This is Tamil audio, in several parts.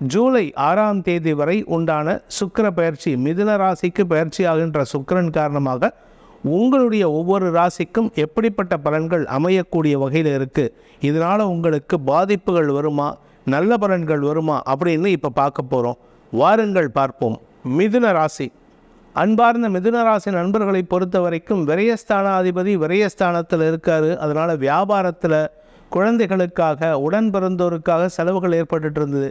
ஜூலை ஆறாம் தேதி வரை உண்டான சுக்கர பயிற்சி மிதுன ராசிக்கு பயிற்சி ஆகின்ற சுக்கிரன் காரணமாக உங்களுடைய ஒவ்வொரு ராசிக்கும் எப்படிப்பட்ட பலன்கள் அமையக்கூடிய வகையில் இருக்குது இதனால் உங்களுக்கு பாதிப்புகள் வருமா நல்ல பலன்கள் வருமா அப்படின்னு இப்போ பார்க்க போகிறோம் வாருங்கள் பார்ப்போம். மிதுன ராசி. அன்பார்ந்த மிதுன ராசி நண்பர்களை பொறுத்த வரைக்கும் விரயஸ்தானாதிபதி விரயஸ்தானத்தில் இருக்கார். அதனால் வியாபாரத்தில் குழந்தைகளுக்காக உடன் பிறந்தோருக்காக செலவுகள் ஏற்பட்டுட்டு இருந்தது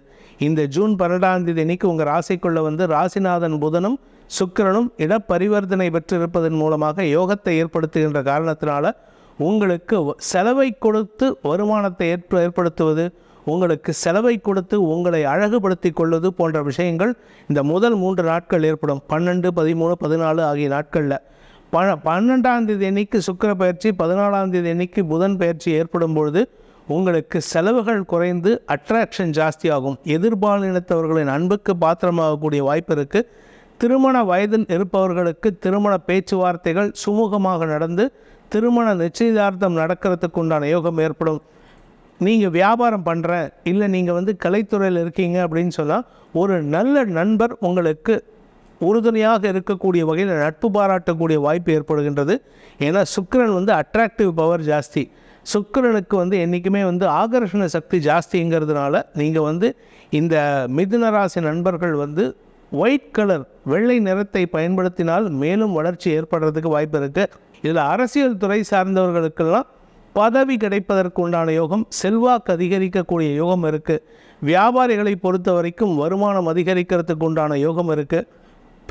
இந்த ஜூன் பன்னெண்டாம் தேதி அன்னைக்கு உங்கள் ராசிக்குள்ளே வந்து ராசிநாதன் புதனும் சுக்கிரனும் இடப்பரிவர்த்தனை பெற்றிருப்பதன் மூலமாக யோகத்தை ஏற்படுத்துகின்ற காரணத்தினால உங்களுக்கு செலவை கொடுத்து வருமானத்தை ஏற்ப ஏற்படுத்துவது உங்களுக்கு செலவை கொடுத்து உங்களை அழகுபடுத்தி கொள்வது போன்ற விஷயங்கள் இந்த முதல் மூன்று நாட்கள் ஏற்படும். பன்னெண்டு பதிமூணு பதினாலு ஆகிய நாட்களில். ப பன்னெண்டாம் தேதி அன்னைக்கு சுக்கிர பயிற்சி பதினாலாம் தேதி அன்னைக்கு புதன் பயிற்சி ஏற்படும் பொழுது உங்களுக்கு செலவுகள் குறைந்து அட்ராக்ஷன் ஜாஸ்தியாகும். எதிர்பாலினத்தவர்களின் அன்புக்கு பாத்திரமாகக்கூடிய வாய்ப்பு இருக்குது திருமண வயதில் இருப்பவர்களுக்கு திருமண பேச்சுவார்த்தைகள் சுமூகமாக நடந்து திருமண நிச்சயதார்த்தம் நடக்கிறதுக்கு உண்டான யோகம் ஏற்படும். நீங்கள் வியாபாரம் பண்ணுற இல்லை நீங்கள் வந்து கலைத்துறையில் இருக்கீங்க அப்படின்னு சொன்னால் ஒரு நல்ல நண்பர் உங்களுக்கு உறுதுணையாக இருக்கக்கூடிய வகையில் நட்பு பாராட்டக்கூடிய வாய்ப்பு ஏற்படுகின்றது. ஏன்னா சுக்கிரன் வந்து அட்ராக்டிவ் பவர் ஜாஸ்தி. சுக்கிரனுக்கு வந்து என்றைக்குமே வந்து ஆகர்ஷண சக்தி ஜாஸ்திங்கிறதுனால நீங்கள் வந்து இந்த மிதுனராசி நண்பர்கள் வந்து ஒயிட் கலர் வெள்ளை நிறத்தை பயன்படுத்தினால் மேலும் வளர்ச்சி ஏற்படுறதுக்கு வாய்ப்பு இருக்குது இதில் அரசியல் துறை சார்ந்தவர்களுக்கெல்லாம் பதவி கிடைப்பதற்கு உண்டான யோகம் செல்வாக்கு அதிகரிக்கக்கூடிய யோகம் இருக்குது வியாபாரிகளை பொறுத்த வரைக்கும் வருமானம் அதிகரிக்கிறதுக்கு உண்டான யோகம் இருக்குது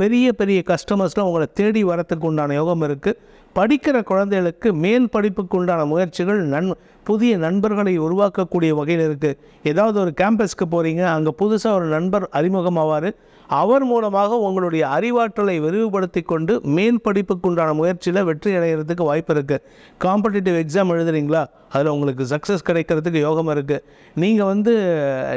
பெரிய பெரிய கஸ்டமர்ஸ்லாம் உங்களை தேடி வரத்துக்கு உண்டான யோகம் இருக்குது படிக்கிற குழந்தைகளுக்கு மேல் படிப்புக்கு உண்டான முயற்சிகள் நன் புதிய நண்பர்களை உருவாக்கக்கூடிய வகையில் இருக்குது ஏதாவது ஒரு கேம்பஸ்க்கு போகிறீங்க அங்கே புதுசாக ஒரு நண்பர் அறிமுகமாவார். அவர் மூலமாக உங்களுடைய அறிவாற்றலை விரிவுபடுத்தி கொண்டு மேல் படிப்புக்கு உண்டான முயற்சியில் வெற்றி அடைகிறதுக்கு வாய்ப்பு இருக்குது காம்படிட்டிவ் எக்ஸாம் எழுதுறீங்களா? அதில் உங்களுக்கு சக்ஸஸ் கிடைக்கிறதுக்கு யோகம் இருக்குது நீங்கள் வந்து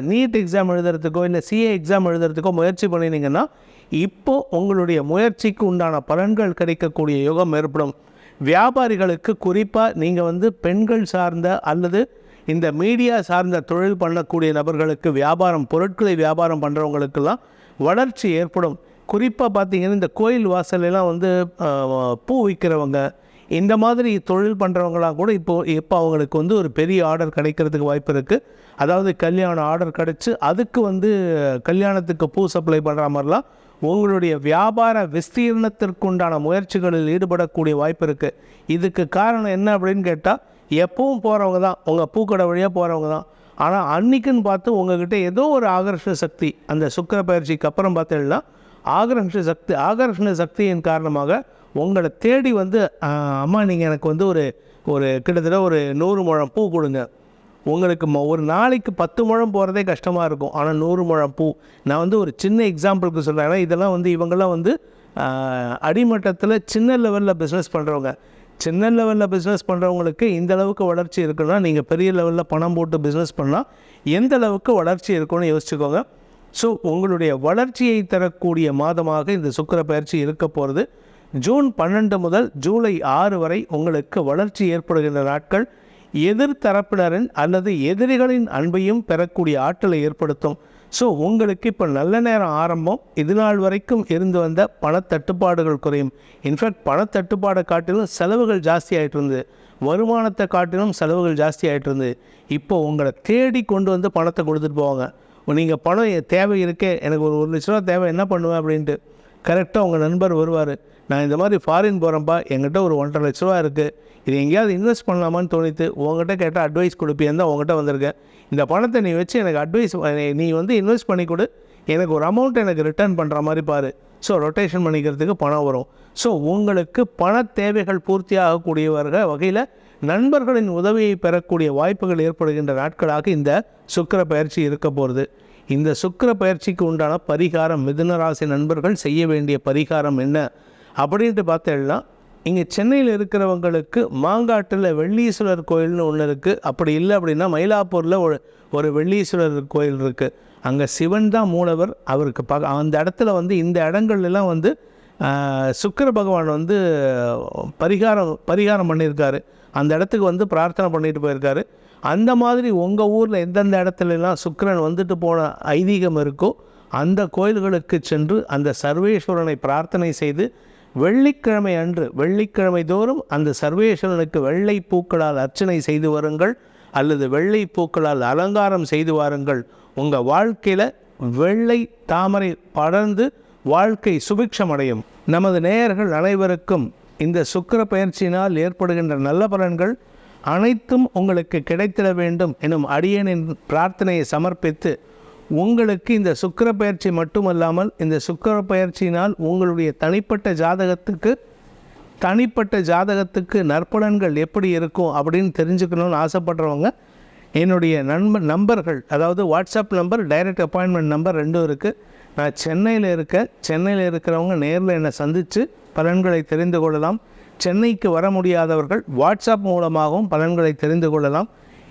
நீட் எக்ஸாம் எழுதுறதுக்கோ இல்லை சிஏ எக்ஸாம் எழுதுறதுக்கோ முயற்சி பண்ணினீங்கன்னா இப்போது உங்களுடைய முயற்சிக்கு உண்டான பலன்கள் கிடைக்கக்கூடிய யோகம் ஏற்படும். வியாபாரிகளுக்கு குறிப்பாக நீங்கள் வந்து பெண்கள் சார்ந்த அல்லது இந்த மீடியா சார்ந்த தொழில் பண்ணக்கூடிய நபர்களுக்கு வியாபாரம் பொருட்களை வியாபாரம் பண்ணுறவங்களுக்கெல்லாம் வளர்ச்சி ஏற்படும். குறிப்பாக பார்த்தீங்கன்னா இந்த கோயில் வாசலெல்லாம் வந்து பூ விற்கிறவங்க இந்த மாதிரி தொழில் பண்ணுறவங்களாம் கூட இப்போது இப்போ அவங்களுக்கு வந்து ஒரு பெரிய ஆர்டர் கிடைக்கிறதுக்கு வாய்ப்பு இருக்குது அதாவது கல்யாணம் ஆர்டர் கிடச்சி அதுக்கு வந்து கல்யாணத்துக்கு பூ சப்ளை பண்ணுற மாதிரிலாம் உங்களுடைய வியாபார விஸ்தீர்ணத்திற்குண்டான முயற்சிகளில் ஈடுபடக்கூடிய வாய்ப்பு இருக்குது இதுக்கு காரணம் என்ன அப்படின்னு கேட்டால் எப்பவும் போகிறவங்க தான். உங்கள் பூக்கடை வழியாக போகிறவங்க தான். ஆனால் அன்னைக்குன்னு பார்த்து உங்ககிட்ட ஏதோ ஒரு ஆகர்ஷண சக்தி அந்த சுக்கிர பயிற்சிக்கு அப்புறம் பார்த்தீங்கன்னா ஆகர்ஷண சக்தி ஆகர்ஷண சக்தியின் காரணமாக உங்களை தேடி வந்து அம்மா நீங்கள் எனக்கு வந்து ஒரு ஒரு கிட்டத்தட்ட ஒரு நூறு முழம் பூ கொடுங்க. உங்களுக்கு ஒரு நாளைக்கு பத்து முழம் போகிறதே கஷ்டமாக இருக்கும். ஆனால் நூறு முழம் பூ. நான் வந்து ஒரு சின்ன எக்ஸாம்பிளுக்கு சொல்கிறேன் ஏன்னா இதெல்லாம் வந்து இவங்கெல்லாம் வந்து அடிமட்டத்தில் சின்ன லெவலில் பிஸ்னஸ் பண்ணுறவங்க சின்ன லெவலில் பிஸ்னஸ் பண்ணுறவங்களுக்கு இந்த அளவுக்கு வளர்ச்சி இருக்குன்னா நீங்கள் பெரிய லெவலில் பணம் போட்டு பிஸ்னஸ் பண்ணால் எந்த அளவுக்கு வளர்ச்சி இருக்கும்னு யோசிச்சுக்கோங்க. ஸோ உங்களுடைய வளர்ச்சியை தரக்கூடிய மாதமாக இந்த சுக்கிர பயிற்சி இருக்க போகிறது ஜூன் பன்னெண்டு முதல் ஜூலை ஆறு வரை உங்களுக்கு வளர்ச்சி ஏற்படுகின்ற நாட்கள். எதிர்த்தரப்பினரின் அல்லது எதிரிகளின் அன்பையும் பெறக்கூடிய ஆற்றலை ஏற்படுத்தும். ஸோ உங்களுக்கு இப்போ நல்ல நேரம் ஆரம்பம் இது நாள் வரைக்கும் இருந்து வந்த பணத்தட்டுப்பாடுகள் குறையும். இன்ஃபேக்ட் பணத்தட்டுப்பாடை காட்டிலும் செலவுகள் ஜாஸ்தி ஆகிட்டு இருந்தது. வருமானத்தை காட்டிலும் செலவுகள் ஜாஸ்தி ஆகிட்டு இருந்தது. இப்போ உங்களை தேடி கொண்டு வந்து பணத்தை கொடுத்துட்டு போவாங்க. நீங்கள் பணம் தேவை இருக்கே எனக்கு ஒரு ஒரு லட்ச ரூபா தேவை என்ன பண்ணுவேன்? அப்படின்ட்டு. கரெக்டாக உங்கள் நண்பர் வருவார். நான் இந்த மாதிரி ஃபாரின் போகிறேன்ப்பா என்கிட்ட ஒரு ஒன்றரை லட்ச ரூபா இருக்குது இது எங்கேயாவது இன்வெஸ்ட் பண்ணலாமான்னு தோணித்து உங்ககிட்ட கேட்டால் அட்வைஸ் கொடுப்பேன் தான் உங்ககிட்ட வந்திருக்கேன். இந்த பணத்தை நீ வச்சு எனக்கு அட்வைஸ் நீ வந்து இன்வெஸ்ட் பண்ணி கொடு. எனக்கு ஒரு அமௌண்ட் எனக்கு ரிட்டர்ன் பண்ணுற மாதிரி பாரு. ஸோ ரொட்டேஷன் பண்ணிக்கிறதுக்கு பணம் வரும். ஸோ உங்களுக்கு பண தேவைகள் பூர்த்தியாகக்கூடிய வகையில் நண்பர்களின் உதவியை பெறக்கூடிய வாய்ப்புகள் ஏற்படுகின்ற நாட்களாக இந்த சுக்கிர பயிற்சி இருக்க போகிறது இந்த சுக்கிர பயிற்சிக்கு உண்டான பரிகாரம் மிதுனராசி நண்பர்கள் செய்ய வேண்டிய பரிகாரம் என்ன? அப்படின்ட்டு பார்த்தேன்னா இங்கே சென்னையில் இருக்கிறவங்களுக்கு மாங்காட்டில் வெள்ளீஸ்வரர் கோயில்னு ஒன்று இருக்குது அப்படி இல்லை அப்படின்னா மயிலாப்பூரில் ஒரு ஒரு வெள்ளீஸ்வரர் கோயில் இருக்குது அங்கே சிவன் தான் மூலவர். அவருக்கு பக அந்த இடத்துல வந்து இந்த இடங்கள்லாம் வந்து சுக்கர பகவான் வந்து பரிகாரம் பரிகாரம் பண்ணியிருக்காரு. அந்த இடத்துக்கு வந்து பிரார்த்தனை பண்ணிட்டு போயிருக்காரு. அந்த மாதிரி உங்கள் ஊரில் எந்தெந்த இடத்துலலாம் சுக்கரன் வந்துட்டு போன ஐதீகம் இருக்கோ அந்த கோயில்களுக்கு சென்று அந்த சர்வேஸ்வரனை பிரார்த்தனை செய்து வெள்ளிக்கிழமை அன்று வெள்ளிக்கிழமை தோறும் அந்த சர்வேஸ்வரனுக்கு வெள்ளை பூக்களால் அர்ச்சனை செய்து வருங்கள் அல்லது வெள்ளை பூக்களால் அலங்காரம் செய்து வாருங்கள். உங்கள் வாழ்க்கையில் வெள்ளை தாமரை படர்ந்து வாழ்க்கை சுபிக்ஷமடையும். நமது நேயர்கள் அனைவருக்கும் இந்த சுக்கிர பயிற்சியினால் ஏற்படுகின்ற நல்ல பலன்கள் அனைத்தும் உங்களுக்கு கிடைத்திட வேண்டும் எனும் அடியனின் பிரார்த்தனையை சமர்ப்பித்து உங்களுக்கு இந்த சுக்கிர பயிற்சி மட்டுமல்லாமல் இந்த சுக்கிர பயிற்சியினால் உங்களுடைய தனிப்பட்ட ஜாதகத்துக்கு தனிப்பட்ட ஜாதகத்துக்கு நற்பலன்கள் எப்படி இருக்கும் அப்படின்னு தெரிஞ்சுக்கணும்னு ஆசைப்படுறவங்க என்னுடைய நண்ப நம்பர்கள் அதாவது WhatsApp number direct appointment number ரெண்டும் இருக்குது நான் சென்னையில் இருக்க சென்னையில் இருக்கிறவங்க நேரில் என்னை சந்தித்து பலன்களை தெரிந்து கொள்ளலாம். சென்னைக்கு வர முடியாதவர்கள் வாட்ஸ்அப் மூலமாகவும் பலன்களை தெரிந்து கொள்ளலாம்.